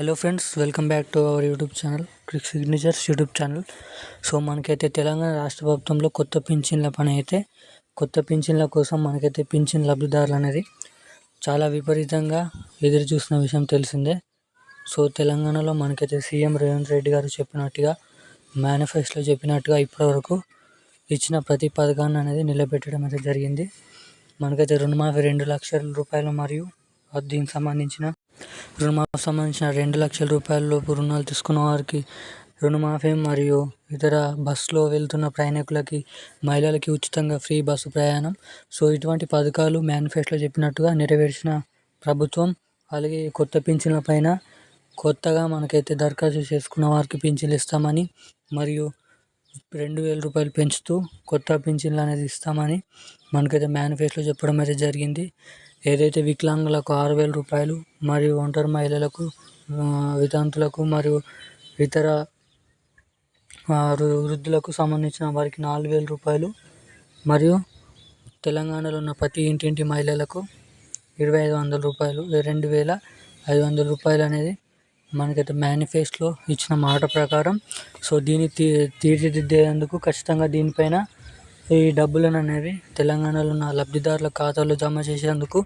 Hello friends welcome back to our YouTube channel crick signatures YouTube channel so మనకైతే తెలంగాణ రాష్ట్ర ప్రభుత్వంలో కొత్త పింఛన్ల పని అయితే కొత్త పింఛన్ల కోసం మనకైతే పింఛన్ లబ్ధిదారులు అనేది చాలా విపరీతంగా ఎదురు చూసిన విషయం తెలిసిందే. సో తెలంగాణలో మనకైతే సీఎం రేవంత్ రెడ్డి గారు చెప్పినట్టుగా మేనిఫెస్టోలో చెప్పినట్టుగా ఇప్పటివరకు ఇచ్చిన ప్రతి పథకాన్ని అనేది నిలబెట్టడం అయితే జరిగింది. మనకైతే రుణమాఫీ రెండు లక్షల రూపాయలు మరియు దీనికి సంబంధించిన రుణమాఫీ సంబంధించిన రెండు లక్షల రూపాయల లోపు రుణాలు తీసుకున్న వారికి రుణమాఫీ మరియు ఇతర బస్సులో వెళ్తున్న ప్రయాణికులకి మహిళలకి ఉచితంగా ఫ్రీ బస్సు ప్రయాణం. సో ఇటువంటి పథకాలు మేనిఫెస్టోలో చెప్పినట్టుగా నెరవేర్చిన ప్రభుత్వం అలాగే కొత్త పింఛన్ల పైన కొత్తగా మనకైతే దరఖాస్తు చేసుకున్న వారికి పింఛన్లు ఇస్తామని మరియు రెండు వేల రూపాయలు పెంచుతూ కొత్త పింఛన్లు అనేది ఇస్తామని మనకైతే మేనిఫెస్టోలో చెప్పడం అయితే జరిగింది. ఏదైతే వికలాంగులకు ఆరు వేల రూపాయలు మరియు ఒంటరి మహిళలకు వితంతులకు మరియు ఇతర వృద్ధులకు సంబంధించిన వారికి నాలుగు వేల రూపాయలు మరియు తెలంగాణలో ఉన్న ప్రతి ఇంటింటి మహిళలకు ఇరవై ఐదు వందల రూపాయలు రెండు వేల ఐదు వందల రూపాయలు అనేది మనకైతే మేనిఫెస్టోలో ఇచ్చిన మాట ప్రకారం. సో దీన్ని తీ తీర్చిదిద్దేందుకు ఖచ్చితంగా దీనిపైన ఈ డబ్బులను అనేవి తెలంగాణలో ఉన్న లబ్ధిదారుల ఖాతాలో జమ చేసేందుకు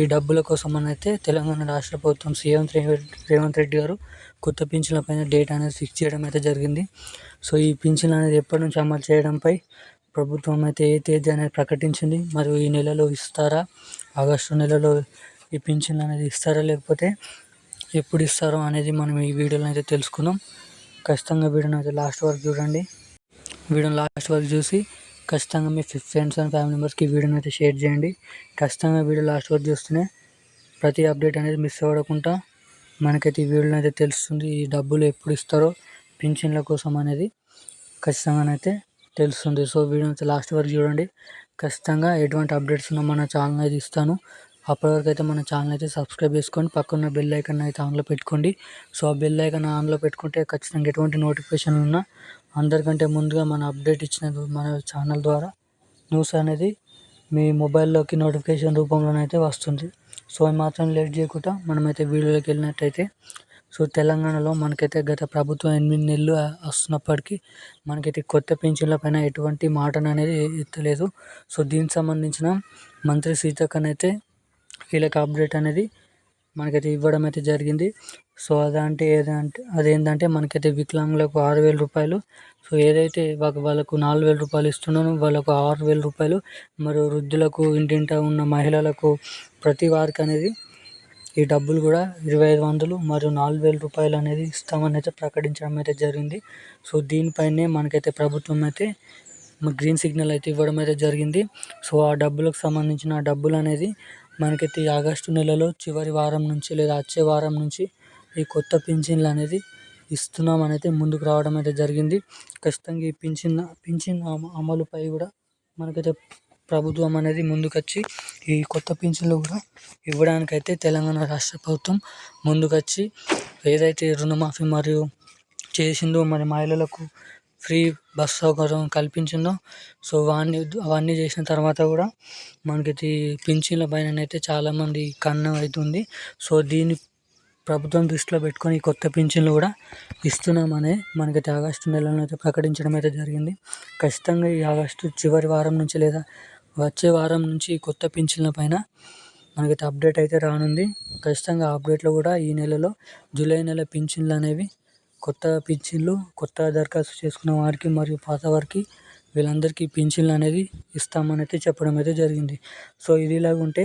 ఈ డబ్బుల కోసం అయితే తెలంగాణ రాష్ట్ర ప్రభుత్వం సీఎం రేవంత్ రెడ్డి గారు కొత్త పింఛన్ల పైన డేట్ అనేది ఫిక్స్ చేయడం అయితే జరిగింది. సో ఈ పింఛన్ అనేది ఎప్పటి నుంచి అమలు చేయడంపై ప్రభుత్వం అయితే ఏ తేదీ అనేది ప్రకటించింది మరియు ఈ నెలలో ఇస్తారా ఆగస్టు నెలలో ఈ పింఛన్ అనేది ఇస్తారా లేకపోతే ఎప్పుడు ఇస్తారో అనేది మనం ఈ వీడియోలో అయితే తెలుసుకుందాం. ఖచ్చితంగా వీడియోని అయితే లాస్ట్ వరకు చూడండి. వీడియోని లాస్ట్ వరకు చూసి ఖచ్చితంగా మీ ఫ్రెండ్స్ అండ్ ఫ్యామిలీ మెంబర్స్కి వీడియోని అయితే షేర్ చేయండి. ఖచ్చితంగా వీడియో లాస్ట్ వరకు చూస్తేనే ప్రతి అప్డేట్ అనేది మిస్ అవ్వకుండా మనకైతే ఈ వీడియోలో అయితే తెలుస్తుంది. ఈ డబ్బులు ఎప్పుడు ఇస్తారో పింఛన్ల కోసం అనేది ఖచ్చితంగానైతే తెలుస్తుంది. సో వీడియోని అయితే లాస్ట్ వరకు చూడండి. ఖచ్చితంగా ఎటువంటి అప్డేట్స్ ఉన్నా మన ఛానల్ అయితే ఇస్తాను. అప్పటివరకు అయితే మన ఛానల్ అయితే సబ్స్క్రైబ్ చేసుకోండి. పక్కన బెల్ ఐకన్ అయితే ఆన్లో పెట్టుకోండి. సో ఆ బెల్ ఐకన్ ఆన్లో పెట్టుకుంటే ఖచ్చితంగా ఎటువంటి నోటిఫికేషన్ ఉన్నా అందరికంటే ముందుగా మన అప్డేట్ ఇచ్చిన మన ఛానల్ ద్వారా న్యూస్ అనేది మీ మొబైల్లోకి నోటిఫికేషన్ రూపంలోనైతే వస్తుంది. సో మాత్రం లేట్ చేయకుండా మనమైతే వీడియోలోకి వెళ్ళినట్టయితే సో తెలంగాణలో మనకైతే గత ప్రభుత్వం ఎనిమిది నెలలు వస్తున్నప్పటికీ మనకైతే కొత్త పెన్షన్ల పైన ఎటువంటి మాటను అనేది ఎత్తలేదు. సో దీనికి సంబంధించిన మంత్రి సీతక్కనైతే కీలక అప్డేట్ అనేది మనకైతే ఇవ్వడం అయితే జరిగింది. సో అదంటే ఏదంటే అదేంటంటే మనకైతే వికలాంగులకు ఆరు వేల రూపాయలు సో ఏదైతే వాళ్ళకు నాలుగు వేల రూపాయలు ఇస్తున్నానో వాళ్ళకు ఆరు వేల రూపాయలు మరియు వృద్ధులకు ఇంటింట ఉన్న మహిళలకు ప్రతి వారికి అనేది ఈ డబ్బులు కూడా ఇరవై ఐదు వందలు మరియు నాలుగు వేల రూపాయలు అనేది ఇస్తామని అయితే ప్రకటించడం అయితే జరిగింది. సో దీనిపైనే మనకైతే ప్రభుత్వం అయితే గ్రీన్ సిగ్నల్ అయితే ఇవ్వడం అయితే జరిగింది. సో ఆ డబ్బులకు సంబంధించిన డబ్బులు అనేది మనకైతే ఈ ఆగస్టు నెలలో చివరి వారం నుంచి లేదా వచ్చే వారం నుంచి ఈ కొత్త పింఛన్లు అనేది ఇస్తున్నామని అయితే ముందుకు రావడం అయితే జరిగింది. ఖచ్చితంగా ఈ పింఛన్ పింఛన్ అమలుపై కూడా మనకైతే ప్రభుత్వం అనేది ముందుకొచ్చి ఈ కొత్త పింఛన్లు కూడా ఇవ్వడానికైతే తెలంగాణ రాష్ట్ర ప్రభుత్వం ముందుకొచ్చి ఏదైతే రుణమాఫీ మరియు చేసిందో మరి మహిళలకు ఫ్రీ బస్ సౌకర్యం కల్పించిందో. సో వాన్ని అవన్నీ చేసిన తర్వాత కూడా మనకి పింఛన్ల పైన అయితే చాలామంది కన్నం అవుతుంది సో దీన్ని ప్రభుత్వం దృష్టిలో పెట్టుకొని కొత్త పింఛన్లు కూడా ఇస్తున్నామని మనకైతే ఆగస్టు నెలలో అయితే ప్రకటించడం అయితే జరిగింది. ఖచ్చితంగా ఈ ఆగస్టు చివరి వారం నుంచి లేదా వచ్చే వారం నుంచి కొత్త పింఛన్ల పైన మనకైతే అప్డేట్ అయితే రానుంది. ఖచ్చితంగా అప్డేట్లో కూడా ఈ నెలలో జూలై నెల పింఛన్లు అనేవి కొత్త పింఛన్లు కొత్త దరఖాస్తు చేసుకున్న వారికి మరియు పాత వారికి వీళ్ళందరికీ పింఛన్లు అనేది ఇస్తామని అయితే చెప్పడం అయితే జరిగింది. సో ఇది ఇలాగ ఉంటే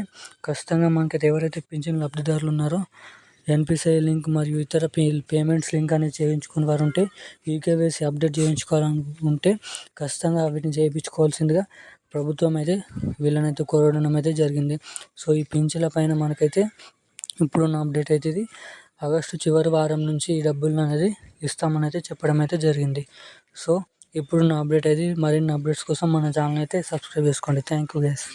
ఖచ్చితంగా మనకైతే ఎవరైతే పింఛన్ లబ్ధిదారులు ఉన్నారో ఎన్పిసిఐ లింక్ మరియు ఇతర పే పేమెంట్స్ లింక్ అనేది చేయించుకున్న వారు ఉంటే ఈకేవైసీ అప్డేట్ చేయించుకోవాలనుకుంటే ఖచ్చితంగా వీటిని చేయించుకోవాల్సిందిగా ప్రభుత్వం అయితే వీళ్ళనైతే కోరడం అయితే జరిగింది. సో ఈ పింఛన్ల పైన మనకైతే ఇప్పుడున్న అప్డేట్ అయితే ఇది. ఆగస్టు చివరి వారం నుంచి ఈ డబ్బులు అనేది ఇస్తామని అయితే చెప్పడం అయితే జరిగింది. సో ఇప్పుడున్న అప్డేట్ అయితే మరిన్ని అప్డేట్స్ కోసం మన ఛానల్ అయితే సబ్స్క్రైబ్ చేసుకోండి. Thank you guys.